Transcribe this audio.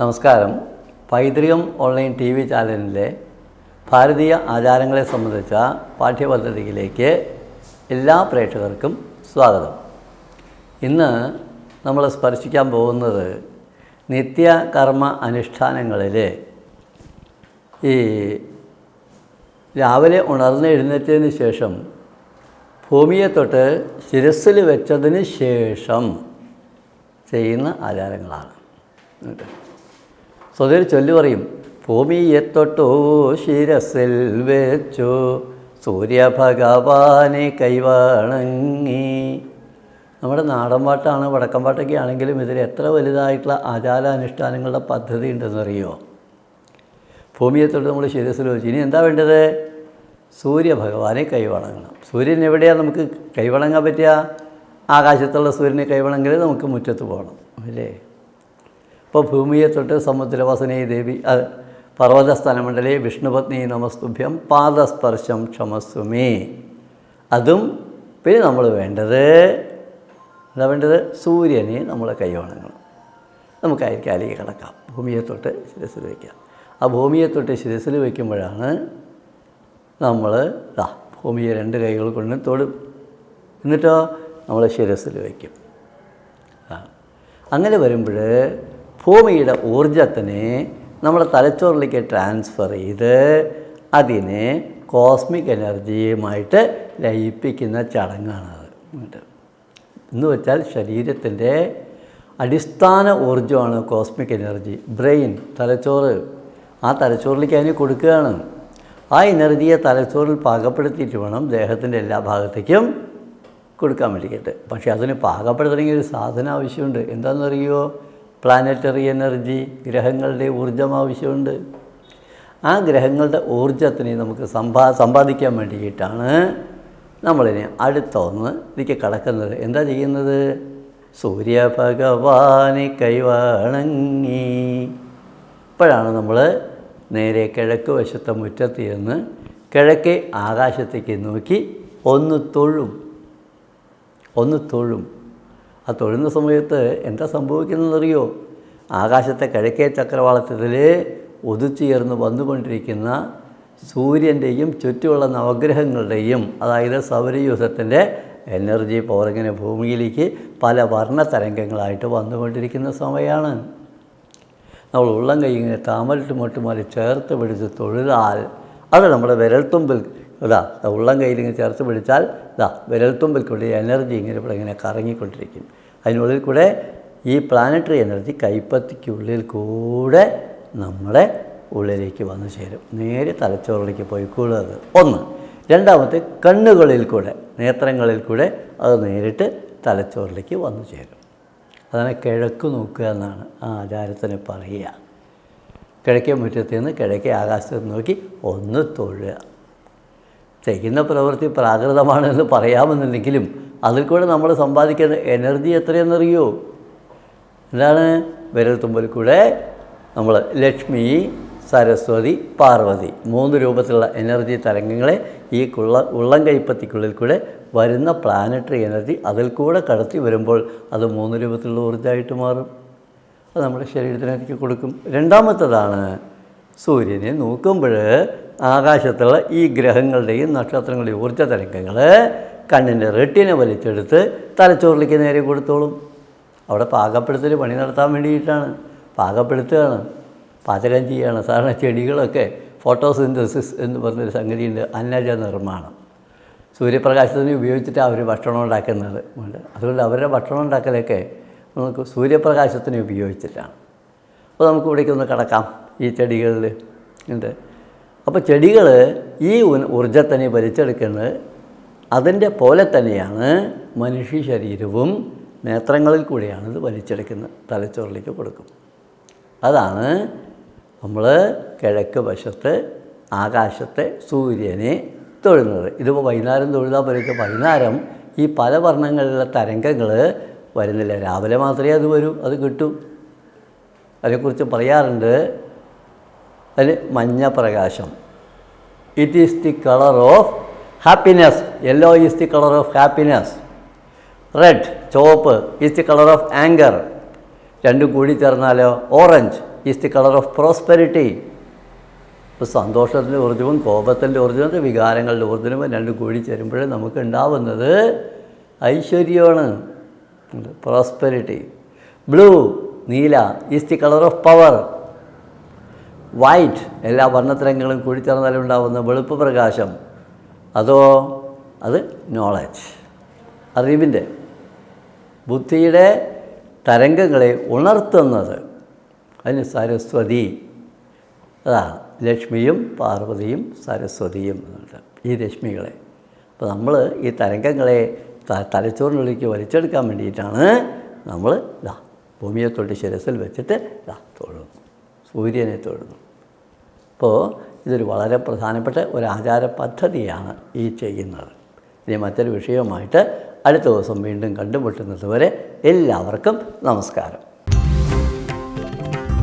നമസ്കാരം. പൈതൃകം online T V ചാനലിലെ ഭാരതീയ ആചാരങ്ങളെ സംബന്ധിച്ച പാഠ്യപദ്ധതിയിലേക്ക് എല്ലാ പ്രേക്ഷകർക്കും സ്വാഗതം. ഇന്ന് നമ്മൾ സ്പർശിക്കാൻ പോകുന്നത് നിത്യകർമ്മ അനുഷ്ഠാനങ്ങളിൽ ഈ രാവിലെ ഉണർന്ന് എഴുന്നേറ്റതിന് ശേഷം ഭൂമിയെ തൊട്ട് ശിരസ്സിൽ വെച്ചതിന് ശേഷം ചെയ്യുന്ന ആചാരങ്ങളാണ്. എന്നിട്ട് സ്വതേ ചൊല്ലു പറയും ഭൂമിയെ തൊട്ടോ ശിരസിൽ വെച്ചു സൂര്യഭഗവാനെ കൈവണങ്ങി. നമ്മുടെ നാടൻ പാട്ടാണ് വടക്കൻ പാട്ടൊക്കെ ആണെങ്കിലും ഇതിൽ എത്ര വലുതായിട്ടുള്ള ആചാരാനുഷ്ഠാനങ്ങളുടെ പദ്ധതി ഉണ്ടെന്നറിയോ ഭൂമിയെ തൊട്ട് നമ്മൾ ശിരസിൽ വെച്ച്. ഇനി എന്താ വേണ്ടത്? സൂര്യഭഗവാനെ കൈവണങ്ങണം. സൂര്യൻ എവിടെയാണ് നമുക്ക് കൈവണങ്ങാൻ പറ്റുക? ആകാശത്തുള്ള സൂര്യനെ കൈവണമെങ്കിൽ നമുക്ക് മുറ്റത്ത് പോകണം. അല്ലേ? ഇപ്പോൾ ഭൂമിയെ തൊട്ട് സമുദ്രവസനേ ദേവി അത് പർവതസ്ഥലമണ്ഡലേ വിഷ്ണുപത്നി നമസ്തുഭ്യം പാദസ്പർശം ക്ഷമസ്വമേ അതും പിന്നെ നമ്മൾ വേണ്ടത് എന്താ വേണ്ടത്? സൂര്യനെ നമ്മൾ കൈവണങ്ങണം. നമുക്ക് അയൽക്കാലിക്ക് കിടക്കാം. ഭൂമിയെ തൊട്ട് ശിരസിൽ വയ്ക്കാം ആ ഭൂമിയെ തൊട്ട് ശിരസിൽ വയ്ക്കുമ്പോഴാണ് നമ്മൾ ദാ ഭൂമിയെ രണ്ട് കൈകൾ കൊണ്ട് തൊടും. എന്നിട്ടോ? നമ്മൾ ശിരസിൽ വയ്ക്കും അങ്ങനെ വരുമ്പോൾ ഭൂമിയുടെ ഊർജത്തിനെ നമ്മുടെ തലച്ചോറിലേക്ക് ട്രാൻസ്ഫർ ചെയ്ത് അതിനെ കോസ്മിക് എനർജിയുമായിട്ട് ലയിപ്പിക്കുന്ന ചടങ്ങാണത് എന്ന് വെച്ചാൽ ശരീരത്തിന്റെ അടിസ്ഥാന ഊർജമാണ് കോസ്മിക് എനർജി ബ്രെയിൻ തലച്ചോറ്. ആ തലച്ചോറിലേക്ക് അതിന് കൊടുക്കുകയാണ്. ആ എനർജിയെ തലച്ചോറിൽ പാകപ്പെടുത്തിയിട്ട് വേണം ദേഹത്തിന്റെ എല്ലാ ഭാഗത്തേക്കും കൊടുക്കാൻ വേണ്ടിയിട്ട്. പക്ഷേ അതിന് പാകപ്പെടുത്തണമെങ്കിൽ ഒരു സാധനം ആവശ്യമുണ്ട്. എന്താണെന്നറിയോ പ്ലാനറ്ററി എനർജി ഗ്രഹങ്ങളുടെ ഊർജം ആവശ്യമുണ്ട്. ആ ഗ്രഹങ്ങളുടെ ഊർജത്തിനെ നമുക്ക് സമ്പാ സമ്പാദിക്കാൻ വേണ്ടിയിട്ടാണ് നമ്മളിനി അടുത്തൊന്ന് ഇതിക്ക് കടക്കുന്നത്. എന്താ ചെയ്യുന്നത്? സൂര്യഭഗവാനെ കൈവണങ്ങി. ഇപ്പോഴാണ് നമ്മൾ നേരെ കിഴക്ക് വശത്തെ മുറ്റത്ത് ചെന്ന് കിഴക്കേ ആകാശത്തേക്ക് നോക്കി ഒന്ന് തൊഴും. ഒന്ന് തൊഴും. ആ തൊഴുന്ന സമയത്ത് എന്താ സംഭവിക്കുന്നതെന്നറിയോ? ആകാശത്തെ കിഴക്കേ ചക്രവാളത്തിൽ ഒതുച്ചുയർന്ന് വന്നുകൊണ്ടിരിക്കുന്ന സൂര്യന്റെയും ചുറ്റുമുള്ള നവഗ്രഹങ്ങളുടെയും അതായത് സൗരയൂഥത്തിന്റെ എനർജി പവറിങ്ങനെ ഭൂമിയിലേക്ക് പല വർണ തരംഗങ്ങളായിട്ട് വന്നുകൊണ്ടിരിക്കുന്ന സമയമാണ് നമ്മൾ ഉള്ളം കൈ ഇങ്ങനെ താമരട്ട് മട്ടുമാരി ചേർത്ത് പിടിച്ച് തൊഴുതാൽ അത് നമ്മുടെ വിരൽത്തുമ്പിൽ ഇതാ ഉള്ളം കയ്യിൽ ഇങ്ങനെ ചേർത്ത് പിടിച്ചാൽ ഇതാ വിരൽത്തുമ്പിൽ കൂടി എനർജി ഇങ്ങനെ ഇവിടെ ഇങ്ങനെ കറങ്ങിക്കൊണ്ടിരിക്കും. അതിനുള്ളിൽ കൂടെ ഈ പ്ലാനറ്ററി എനർജി കൈപ്പത്തിക്കുള്ളിൽ കൂടെ നമ്മുടെ ഉള്ളിലേക്ക് വന്നു ചേരും. നേരെ തലച്ചോറിലേക്ക് പോയിക്കോളും അത്. ഒന്ന്. രണ്ടാമത്തെ കണ്ണുകളിൽ കൂടെ നേത്രങ്ങളിൽ കൂടെ അത് നേരിട്ട് തലച്ചോറിലേക്ക് വന്നു ചേരും. അതാണ് കിഴക്ക് നോക്കുക എന്നാണ് ആ ആചാരത്തിന് പറയുക. കിഴക്കേ മുറ്റത്ത് നിന്ന് കിഴക്കേ ആകാശത്ത് നോക്കി ഒന്ന് തൊഴുക. ചെയ്യുന്ന പ്രവൃത്തി പ്രാകൃതമാണെന്ന് പറയാമെന്നുണ്ടെങ്കിലും അതിൽ കൂടെ നമ്മൾ സമ്പാദിക്കുന്ന എനർജി എത്രയെന്നറിയോ എന്താണ്? വിരൽ തുമ്പിൽ കൂടെ നമ്മൾ ലക്ഷ്മി സരസ്വതി പാർവതി മൂന്ന് രൂപത്തിലുള്ള എനർജി തരംഗങ്ങളെ ഈ കുള്ള ഉള്ളം കൈപ്പത്തിക്കുള്ളിൽ കൂടെ വരുന്ന പ്ലാനറ്ററി എനർജി അതിൽ കൂടെ കടത്തി വരുമ്പോൾ അത് മൂന്ന് രൂപത്തിലുള്ള ഊർജമായിട്ട് മാറും. അത് നമ്മുടെ ശരീരത്തിനേക്ക് കൊടുക്കും. രണ്ടാമത്തതാണ് സൂര്യനെ നോക്കുമ്പോൾ ആകാശത്തുള്ള ഈ ഗ്രഹങ്ങളുടെയും നക്ഷത്രങ്ങളുടെയും ഊർജ തരംഗങ്ങൾ കണ്ണിന്റെ റെട്ടിനെ വലിച്ചെടുത്ത് തലച്ചോറിലേക്ക് നേരെ കൊടുത്തോളും. അവിടെ പാകപ്പെടുത്തൽ പണി നടത്താൻ വേണ്ടിയിട്ടാണ്. പാകപ്പെടുത്തുകയാണ്. പാചകം ചെയ്യുകയാണ് സാധാരണ ചെടികളൊക്കെ ഫോട്ടോസിന്തസിസ് എന്ന് പറഞ്ഞൊരു സംഗതിയുണ്ട്. അന്നജ നിർമ്മാണം. സൂര്യപ്രകാശത്തിന് ഉപയോഗിച്ചിട്ട് അവർ ഭക്ഷണം ഉണ്ടാക്കുന്നത്. ഉണ്ട് അതുകൊണ്ട് അവരുടെ ഭക്ഷണം ഉണ്ടാക്കലൊക്കെ നമുക്ക് സൂര്യപ്രകാശത്തിന് ഉപയോഗിച്ചിട്ടാണ്. അപ്പോൾ നമുക്ക് ഇവിടേക്ക് ഒന്ന് കിടക്കാം. ഈ ചെടികളിൽ ഉണ്ട്. അപ്പോൾ ചെടികൾ ഈ ഊർജത്തിനെ വലിച്ചെടുക്കുന്നത് അതിന്റെ പോലെ തന്നെയാണ് മനുഷ്യ ശരീരവും നേത്രങ്ങളിൽ കൂടിയാണ് ഇത് വലിച്ചെടുക്കുന്നത് തലച്ചോറിലേക്ക് കൊടുക്കും. അതാണ് നമ്മൾ കിഴക്ക് വശത്ത് ആകാശത്തെ സൂര്യനെ തൊഴുന്നത്. ഇതിപ്പോൾ വൈകുന്നേരം തൊഴുതാൽ പോലെയൊക്കെ വൈകുന്നേരം ഈ പല വർണങ്ങളിലുള്ള തരംഗങ്ങൾ വരുന്നില്ല. രാവിലെ മാത്രമേ അത് വരൂ അത് കിട്ടൂ. അതിനെക്കുറിച്ച് പറയാറുണ്ട് അതിന് മഞ്ഞ പ്രകാശം. It is the colour of happiness yellow is the colour of happiness red ചുവപ്പ് is the colour of anger രണ്ടും കൂടി ചേർന്നാലോ? Orange is the colour of prosperity ഇപ്പോൾ സന്തോഷത്തിന്റെ ഊർജവും കോപത്തിന്റെ ഊർജവും വികാരങ്ങളുടെ ഊർജവും രണ്ടും കൂടി ചേരുമ്പോഴേ നമുക്ക് ഉണ്ടാവുന്നത് ഐശ്വര്യമാണ്. പ്രോസ്പെരിറ്റി ബ്ലൂ നീല is the colour of power white എല്ലാ വർണത്തരങ്ങളും കൂടിച്ചേർന്നാലും ഉണ്ടാവുന്ന വെളുപ്പ് പ്രകാശം. അതോ അത് നോളജ് അറിവിന്റെ ബുദ്ധിയുടെ തരംഗങ്ങളെ ഉണർത്തുന്നത്. അതിന് സരസ്വതി. അതാണ് ലക്ഷ്മിയും പാർവതിയും സരസ്വതിയും എന്നുണ്ട് ഈ ലക്ഷ്മികളെ. അപ്പോൾ നമ്മൾ ഈ തരംഗങ്ങളെ തലച്ചോറിനുള്ളിലേക്ക് വലിച്ചെടുക്കാൻ വേണ്ടിയിട്ടാണ് നമ്മൾ ഇതാ ഭൂമിയെ തൊട്ട് ശിരസിൽ വെച്ചിട്ട് ഇതാ തൊഴുന്നു. സൂര്യനെ തൊഴുന്നു. അപ്പോൾ ഇതൊരു വളരെ പ്രധാനപ്പെട്ട ഒരു ആചാര പദ്ധതിയാണ് ഈ ചെയ്യുന്നത്. ഇനി മറ്റൊരു വിഷയവുമായിട്ട് അടുത്ത ദിവസം വീണ്ടും കണ്ടുമുട്ടുന്നത് വരെ എല്ലാവർക്കും നമസ്കാരം.